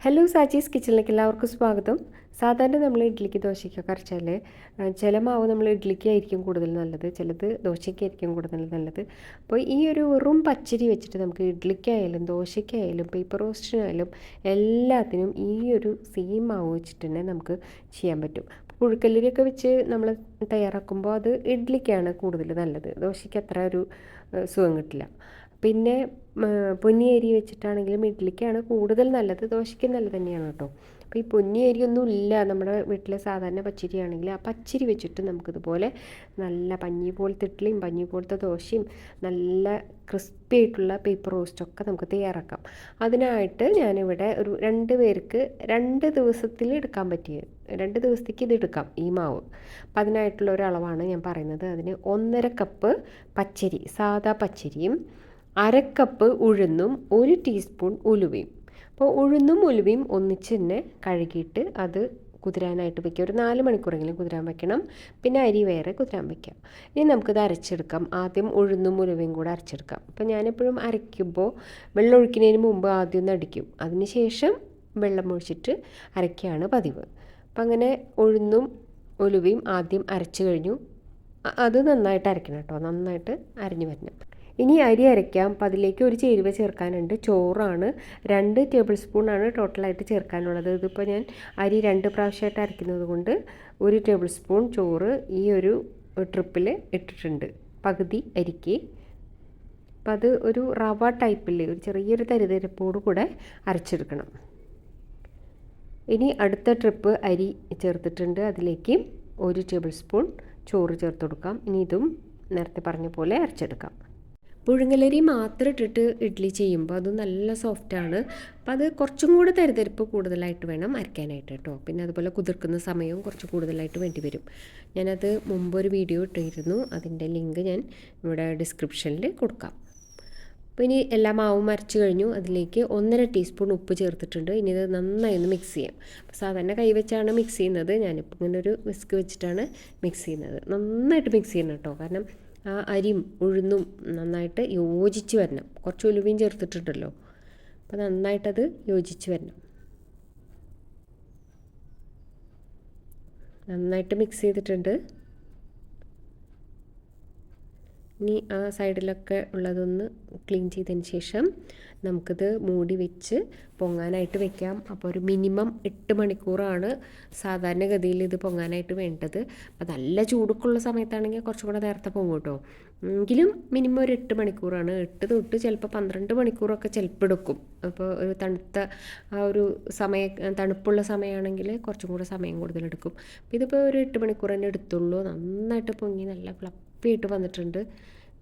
Hello Saji's കിച്ചണിലേക്ക് എല്ലാവർക്കും സ്വാഗതം. സാധാരണ നമ്മൾ ഇഡ്ഡലിക്ക് ദോശയ്ക്കൊക്കെ അരച്ചാൽ ചില മാവ് നമ്മൾ ഇഡ്ഡലിക്കായിരിക്കും കൂടുതൽ നല്ലത് ചിലത് ദോശയ്ക്കായിരിക്കും കൂടുതൽ നല്ലത്. അപ്പോൾ ഈ ഒരു വെറും പച്ചരി വെച്ചിട്ട് നമുക്ക് ഇഡ്ഡലിക്കായാലും ദോശയ്ക്കായാലും പേപ്പർ റോസ്റ്റിനായാലും എല്ലാത്തിനും ഈ ഒരു സെയിം മാവ് വെച്ചിട്ട് തന്നെ നമുക്ക് ചെയ്യാൻ പറ്റും. പുഴുക്കല്ലരിയൊക്കെ വെച്ച് നമ്മൾ തയ്യാറാക്കുമ്പോൾ അത് ഇഡ്ഡലിക്കാണ് കൂടുതൽ നല്ലത്. ദോശയ്ക്ക് അത്ര ഒരു സുഖം കിട്ടില്ല. പിന്നെ പൊന്നി അരി വെച്ചിട്ടാണെങ്കിലും ഇഡ്ഡലിക്കാണ് കൂടുതൽ നല്ലത്. ദോശയ്ക്ക് നല്ലത് തന്നെയാണ് കേട്ടോ. അപ്പോൾ ഈ പൊന്നി ഒന്നും ഇല്ല നമ്മുടെ വീട്ടിലെ സാധാരണ പച്ചരി ആണെങ്കിൽ ആ പച്ചരി വെച്ചിട്ട് നമുക്കിതുപോലെ നല്ല പഞ്ഞി പോലത്തെ ഇഡ്ഡലിയും പഞ്ഞി പോലത്തെ ദോശയും നല്ല ക്രിസ്പി ആയിട്ടുള്ള പേപ്പർ റോസ്റ്റൊക്കെ നമുക്ക് തയ്യാറാക്കാം. അതിനായിട്ട് ഞാനിവിടെ ഒരു രണ്ട് പേർക്ക് രണ്ട് ദിവസത്തിൽ എടുക്കാൻ പറ്റിയത് രണ്ട് ദിവസത്തേക്ക് ഇത് എടുക്കാം ഈ മാവ്. അപ്പം അതിനായിട്ടുള്ള ഒരു അളവാണ് ഞാൻ പറയുന്നത്. അതിന് ഒന്നര കപ്പ് പച്ചരി സാദാ പച്ചരിയും അരക്കപ്പ് ഉഴുന്നും ഒരു ടീസ്പൂൺ ഉലുവയും. അപ്പോൾ ഉഴുന്നും ഉലുവയും ഒന്നിച്ച് തന്നെ കഴുകിയിട്ട് അത് കുതിരാനായിട്ട് വെക്കുക. ഒരു നാല് മണിക്കൂറെങ്കിലും കുതിരാൻ വെക്കണം. പിന്നെ അരി വേറെ കുതിരാൻ വെക്കാം ഇനി നമുക്കിത് അരച്ചെടുക്കാം. ആദ്യം ഉഴുന്നും ഉലുവയും കൂടെ അരച്ചെടുക്കാം. അപ്പോൾ ഞാനെപ്പോഴും അരയ്ക്കുമ്പോൾ വെള്ളം ഒഴിക്കുന്നതിന് മുമ്പ് ആദ്യം ഒന്ന് അടിക്കും. അതിന് ശേഷം വെള്ളം ഒഴിച്ചിട്ട് അരയ്ക്കുകയാണ് പതിവ്. അപ്പം അങ്ങനെ ഉഴുന്നും ഉലുവയും ആദ്യം അരച്ചു കഴിഞ്ഞു. അത് നന്നായിട്ട് അരയ്ക്കണം കേട്ടോ. നന്നായിട്ട് അരിഞ്ഞു വരണം. ഇനി അരി അരയ്ക്കാം. അപ്പം അതിലേക്ക് ഒരു ചേരുവ ചേർക്കാനുണ്ട്. ചോറാണ്. രണ്ട് ടേബിൾ സ്പൂണാണ് ടോട്ടലായിട്ട് ചേർക്കാനുള്ളത്. ഇതിപ്പോൾ ഞാൻ അരി രണ്ട് പ്രാവശ്യമായിട്ട് അരയ്ക്കുന്നത് കൊണ്ട് ഒരു ടേബിൾ സ്പൂൺ ചോറ് ഈ ഒരു ട്രിപ്പിൽ ഇട്ടിട്ടുണ്ട്. പകുതി അരിക്ക്. അപ്പം അത് ഒരു റവ ടൈപ്പിൽ ഒരു ചെറിയൊരു തരിതരപ്പോട് കൂടെ അരച്ചെടുക്കണം. ഇനി അടുത്ത ട്രിപ്പ് അരി ചേർത്തിട്ടുണ്ട്. അതിലേക്ക് ഒരു ടേബിൾ സ്പൂൺ ചോറ് ചേർത്ത് കൊടുക്കാം. ഇനി ഇതും നേരത്തെ പറഞ്ഞ പോലെ അരച്ചെടുക്കാം. പുഴുങ്ങലരി മാത്രം ഇട്ടിട്ട് ഇഡ്ഡലി ചെയ്യുമ്പോൾ അത് നല്ല സോഫ്റ്റാണ് അപ്പം അത് കുറച്ചും കൂടെ തരിതരിപ്പ് കൂടുതലായിട്ട് വേണം അരയ്ക്കാനായിട്ട് കേട്ടോ. പിന്നെ അതുപോലെ കുതിർക്കുന്ന സമയവും കുറച്ച് കൂടുതലായിട്ട് വേണ്ടി വരും. ഞാനത് മുമ്പൊരു വീഡിയോ ഇട്ടിരുന്നു. അതിന്റെ ലിങ്ക് ഞാൻ ഇവിടെ ഡിസ്ക്രിപ്ഷനിൽ കൊടുക്കാം. അപ്പോൾ ഇനി എല്ലാ മാവും അരച്ച് കഴിഞ്ഞു. അതിലേക്ക് ഒന്നര ടീസ്പൂൺ ഉപ്പ് ചേർത്തിട്ടുണ്ട്. ഇനി ഇത് നന്നായി ഒന്ന് മിക്സ് ചെയ്യാം. അപ്പോൾ സാധാരണ കൈ വെച്ചാണ് മിക്സ് ചെയ്യുന്നത്. ഞാനിപ്പോൾ ഇങ്ങനെ ഒരു വിസ്ക് വെച്ചിട്ടാണ് മിക്സ് ചെയ്യുന്നത്. നന്നായിട്ട് മിക്സ് ചെയ്യണം കേട്ടോ. കാരണം ആ അരിയും ഉഴുന്നും നന്നായിട്ട് യോജിച്ച് വരണം. കുറച്ച് ഉലുവയും ചേർത്തിട്ടുണ്ടല്ലോ. അപ്പോൾ നന്നായിട്ടത് യോജിച്ച് വരണം. നന്നായിട്ട് മിക്സ് ചെയ്തിട്ടുണ്ട്. ഇനി ആ സൈഡിലൊക്കെ ഉള്ളതൊന്ന് ക്ലീൻ ചെയ്തതിന് ശേഷം നമുക്കിത് മൂടി വെച്ച് പൊങ്ങാനായിട്ട് വെക്കാം. അപ്പോൾ ഒരു മിനിമം എട്ട് മണിക്കൂറാണ് സാധാരണഗതിയിൽ ഇത് പൊങ്ങാനായിട്ട് വേണ്ടത്. അപ്പോൾ നല്ല ചൂടുക്കുള്ള സമയത്താണെങ്കിൽ കുറച്ചും കൂടെ നേരത്തെ പോകും കേട്ടോ. എങ്കിലും മിനിമം ഒരു എട്ട് മണിക്കൂറാണ്. എട്ട് തൊട്ട് ചിലപ്പോൾ പന്ത്രണ്ട് മണിക്കൂറൊക്കെ ചിലപ്പോൾ എടുക്കും. അപ്പോൾ ഒരു തണുത്ത ആ ഒരു സമയ തണുപ്പുള്ള സമയമാണെങ്കിൽ കുറച്ചും കൂടെ സമയം കൂടുതലെടുക്കും അപ്പോൾ ഇതിപ്പോൾ ഒരു എട്ട് മണിക്കൂർ തന്നെ എടുത്തുള്ളൂ. നന്നായിട്ട് പൊങ്ങി നല്ല ഫ്ലപ്പിയായിട്ട് വന്നിട്ടുണ്ട്.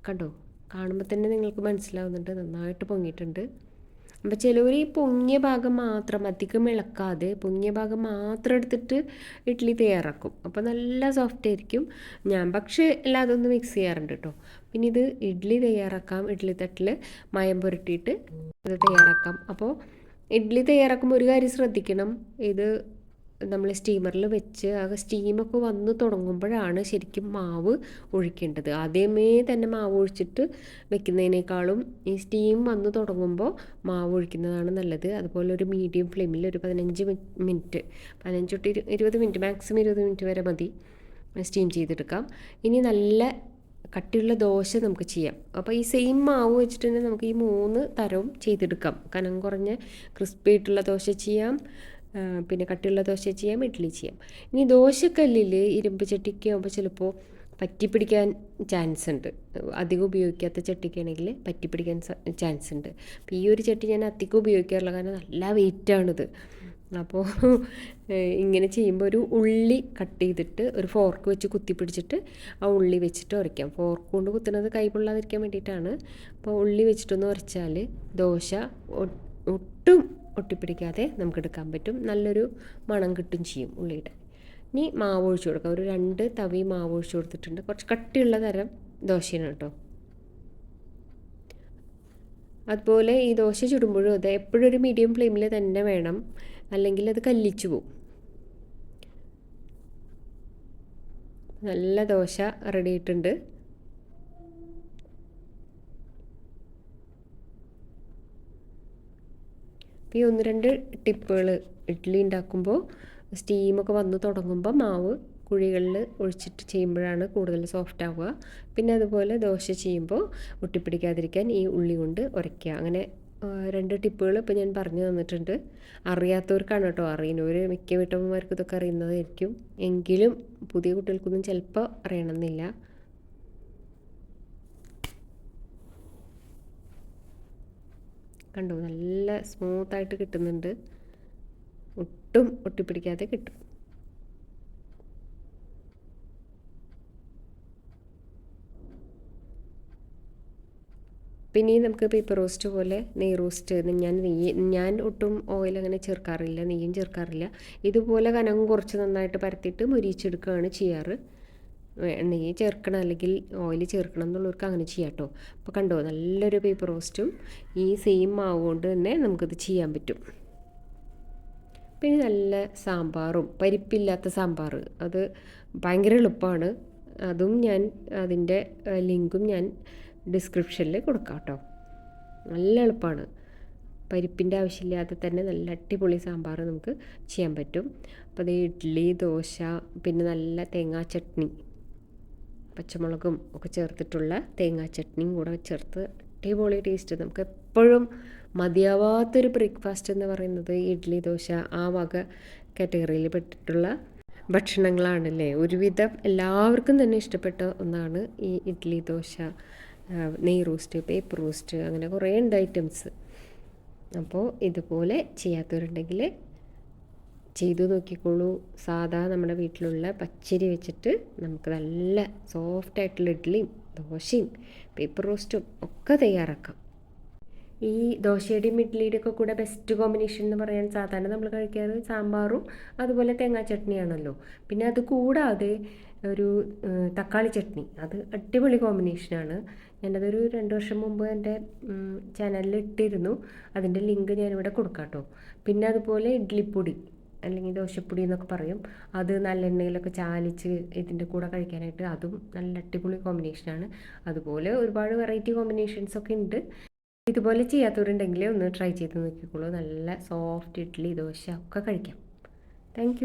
കണ്ടോ? കാണുമ്പോൾ തന്നെ നിങ്ങൾക്ക് മനസ്സിലാവുന്നുണ്ട്. നന്നായിട്ട് പൊങ്ങിയിട്ടുണ്ട്. അപ്പോൾ ചിലവർ ഈ പൊങ്ങിയ ഭാഗം മാത്രം അധികം ഇളക്കാതെ പൊങ്ങിയ ഭാഗം മാത്രം എടുത്തിട്ട് ഇഡ്ഡലി തയ്യാറാക്കും. അപ്പോൾ നല്ല സോഫ്റ്റ് ആയിരിക്കും. ഞാൻ പക്ഷേ എല്ലാം അതൊന്ന് മിക്സ് ചെയ്യാറുണ്ട് കേട്ടോ. പിന്നെ ഇത് ഇഡ്ഡലി തയ്യാറാക്കാം. ഇഡ്ഡലി തട്ടിൽ മയം പുരട്ടിയിട്ട് ഇത് തയ്യാറാക്കാം. അപ്പോൾ ഇഡ്ഡലി തയ്യാറാക്കുമ്പോൾ ഒരു കാര്യം ശ്രദ്ധിക്കണം. ഇത് നമ്മൾ സ്റ്റീമറിൽ വെച്ച് ആ സ്റ്റീമൊക്കെ വന്ന് തുടങ്ങുമ്പോഴാണ് ശരിക്കും മാവ് ഒഴിക്കേണ്ടത്. ആദ്യമേ തന്നെ മാവ് ഒഴിച്ചിട്ട് വെക്കുന്നതിനേക്കാളും ഈ സ്റ്റീം വന്ന് തുടങ്ങുമ്പോൾ മാവ് ഒഴിക്കുന്നതാണ് നല്ലത്. അതുപോലെ ഒരു മീഡിയം ഫ്ലെയിമിൽ ഒരു പതിനഞ്ച് മിനിറ്റ് പതിനഞ്ച് തൊട്ട് ഇരുപത് മിനിറ്റ് മാക്സിമം ഇരുപത് മിനിറ്റ് വരെ മതി സ്റ്റീം ചെയ്തെടുക്കാം. ഇനി നല്ല കട്ടിയുള്ള ദോശ നമുക്ക് ചെയ്യാം. അപ്പോൾ ഈ സെയിം മാവ് വെച്ചിട്ട് തന്നെ നമുക്ക് ഈ മൂന്ന് തരവും ചെയ്തെടുക്കാം. കനം കുറഞ്ഞ ക്രിസ്പി ആയിട്ടുള്ള ദോശ ചെയ്യാം. പിന്നെ കട്ടിയുള്ള ദോശ ചെയ്യാം ഇഡ്ഡലി ചെയ്യാം. ഇനി ദോശക്കല്ലിൽ ഇരുമ്പ് ചട്ടിക്ക് ആകുമ്പോൾ ചിലപ്പോൾ പറ്റിപ്പിടിക്കാൻ ചാൻസ് ഉണ്ട്. അധികം ഉപയോഗിക്കാത്ത ചട്ടിക്കാണെങ്കിൽ പറ്റിപ്പിടിക്കാൻ ചാൻസ് ഉണ്ട്. അപ്പോൾ ഈ ഒരു ചട്ടി ഞാൻ അധികം ഉപയോഗിക്കാറില്ല കാരണം നല്ല വെയിറ്റാണിത് അപ്പോൾ ഇങ്ങനെ ചെയ്യുമ്പോൾ ഒരു ഉള്ളി കട്ട് ചെയ്തിട്ട് ഒരു ഫോർക്ക് വെച്ച് കുത്തി പിടിച്ചിട്ട് ആ ഉള്ളി വെച്ചിട്ട് ഉരയ്ക്കാം ഫോർക്ക് കൊണ്ട് കുത്തുന്നത് കൈ പൊള്ളാതിരിക്കാൻ വേണ്ടിയിട്ടാണ്. അപ്പോൾ ഉള്ളി വെച്ചിട്ടൊന്ന് ഉരച്ചാൽ ദോശ ഒട്ടും ഒട്ടിപ്പിടിക്കാതെ നമുക്ക് എടുക്കാൻ പറ്റും. നല്ലൊരു മണം കിട്ടും ചെയ്യും ഉള്ളിയുടെ. ഇനി മാവ് ഒഴിച്ചു കൊടുക്കുക ഒരു രണ്ട് തവി മാവ് ഒഴിച്ചു കൊടുത്തിട്ടുണ്ട്. കുറച്ച് കട്ടിയുള്ള തരം ദോശയാണ് കേട്ടോ. അതുപോലെ ഈ ദോശ ചുടുമ്പോഴും അത് എപ്പോഴും ഒരു മീഡിയം ഫ്ലെയിമിൽ തന്നെ വേണം. അല്ലെങ്കിൽ അത് കല്ലിച്ചു പോവും. നല്ല ദോശ റെഡി ആയിട്ടുണ്ട്. ഈ ഒന്ന് രണ്ട് ടിപ്പുകൾ ഇഡ്ഡലി ഉണ്ടാക്കുമ്പോൾ സ്റ്റീമൊക്കെ വന്ന് തുടങ്ങുമ്പോൾ മാവ് കുഴികളിൽ ഒഴിച്ചിട്ട് ചെയ്യുമ്പോഴാണ് കൂടുതൽ സോഫ്റ്റ് ആവുക. പിന്നെ അതുപോലെ ദോശ ചെയ്യുമ്പോൾ ഒട്ടിപ്പിടിക്കാതിരിക്കാൻ ഈ ഉള്ളി കൊണ്ട് ഉരയ്ക്കുക. അങ്ങനെ രണ്ട് ടിപ്പുകൾ ഇപ്പോൾ ഞാൻ പറഞ്ഞു തന്നിട്ടുണ്ട്. അറിയാത്തവർക്കാണ് കേട്ടോ അറിയുന്നവർ മിക്ക വീട്ടമ്മമാർക്കും ഇതൊക്കെ അറിയുന്നതായിരിക്കും. എങ്കിലും പുതിയ കുട്ടികൾക്കൊന്നും ചിലപ്പോൾ അറിയണമെന്നില്ല. കണ്ടോ. നല്ല സ്മൂത്തായിട്ട് കിട്ടുന്നുണ്ട്. ഒട്ടും ഒട്ടിപ്പിടിക്കാതെ കിട്ടും. പിന്നെ നമുക്ക് പേപ്പർ റോസ്റ്റ് പോലെ നെയ് റോസ്റ്റ് ഞാൻ നെയ്യ് ഞാൻ ഒട്ടും ഓയിൽ അങ്ങനെ ചേർക്കാറില്ല നെയ്യും ചേർക്കാറില്ല. ഇതുപോലെ കനം കുറച്ച് നന്നായിട്ട് പരത്തിയിട്ട് മുരിച്ചെടുക്കുകയാണ് ചെയ്യാറ്. നെയ്യ് ചേർക്കണം അല്ലെങ്കിൽ ഓയിൽ ചേർക്കണം എന്നുള്ളവർക്ക് അങ്ങനെ ചെയ്യാം കേട്ടോ അപ്പോൾ കണ്ടോ നല്ലൊരു പേപ്പർ റോസ്റ്റും ഈ സെയിം മാവ് കൊണ്ട് തന്നെ നമുക്കത് ചെയ്യാൻ പറ്റും. പിന്നെ നല്ല സാമ്പാറും പരിപ്പില്ലാത്ത സാമ്പാർ അത് ഭയങ്കര എളുപ്പമാണ് അതും ഞാൻ അതിന്റെ ലിങ്കും ഞാൻ ഡിസ്ക്രിപ്ഷനിൽ കൊടുക്കാം കേട്ടോ നല്ല എളുപ്പമാണ് പരിപ്പിന്റെ ആവശ്യമില്ലാതെ തന്നെ നല്ല അടിപൊളി സാമ്പാർ നമുക്ക് ചെയ്യാൻ പറ്റും. അപ്പോൾ അത് ഇഡ്ഡലി ദോശ പിന്നെ നല്ല തേങ്ങാ ചട്നി. പച്ചമുളകും ഒക്കെ ചേർത്തിട്ടുള്ള തേങ്ങാ ചട്നിയും കൂടെ ചേർത്ത് അടിപൊളി ടേസ്റ്റ് നമുക്ക് എപ്പോഴും മതിയാവാത്തൊരു ബ്രേക്ക്ഫാസ്റ്റ് എന്ന് പറയുന്നത് ഇഡ്ഡലി ദോശ ആ വക കാറ്റഗറിയിൽ പെട്ടിട്ടുള്ള ഭക്ഷണങ്ങളാണല്ലേ? ഒരുവിധം എല്ലാവർക്കും തന്നെ ഇഷ്ടപ്പെട്ട ഒന്നാണ് ഈ ഇഡ്ഡലി ദോശ നെയ് റോസ്റ്റ് പേപ്പർ റോസ്റ്റ് അങ്ങനെ കുറേ ഉണ്ട് ഐറ്റംസ് അപ്പോൾ ഇതുപോലെ ചെയ്യാത്തവരുണ്ടെങ്കിൽ ചെയ്തു നോക്കിക്കോളൂ. സാധാ നമ്മുടെ വീട്ടിലുള്ള പച്ചരി വെച്ചിട്ട് നമുക്ക് നല്ല സോഫ്റ്റ് ആയിട്ടുള്ള ഇഡ്ഡലിയും ദോശയും പേപ്പർ റോസ്റ്റും ഒക്കെ തയ്യാറാക്കാം. ഈ ദോശയുടെയും ഇഡ്ഡലിയുടെ ഒക്കെ കൂടെ ബെസ്റ്റ് കോമ്പിനേഷൻ എന്ന് പറയാൻ സാധാരണ നമ്മൾ കഴിക്കാറ് സാമ്പാറും അതുപോലെ തേങ്ങാ ചട്നിയാണല്ലോ. പിന്നെ അത് കൂടാതെ ഒരു തക്കാളി ചട്നി. അത് അടിപൊളി കോമ്പിനേഷനാണ് ഞാനതൊരു രണ്ട് വർഷം മുമ്പ് എന്റെ ചാനലിൽ ഇട്ടിരുന്നു. അതിന്റെ ലിങ്ക് ഞാനിവിടെ കൊടുക്കാം കേട്ടോ പിന്നെ അതുപോലെ ഇഡ്ഡലിപ്പൊടി. അല്ലെങ്കിൽ ദോശപ്പൊടി എന്നൊക്കെ പറയും. അത് നല്ലെണ്ണയിലൊക്കെ ചാലിച്ച് ഇതിന്റെ കൂടെ കഴിക്കാനായിട്ട് അതും നല്ല അടിപൊളി കോമ്പിനേഷനാണ് അതുപോലെ ഒരുപാട് വെറൈറ്റി കോമ്പിനേഷൻസ് ഒക്കെ ഉണ്ട്. ഇതുപോലെ ചെയ്യാത്തവരുണ്ടെങ്കിൽ ഒന്ന് ട്രൈ ചെയ്ത് നോക്കിക്കോളൂ. നല്ല സോഫ്റ്റ് ഇഡ്ഡലി ദോശ ഒക്കെ കഴിക്കാം. താങ്ക്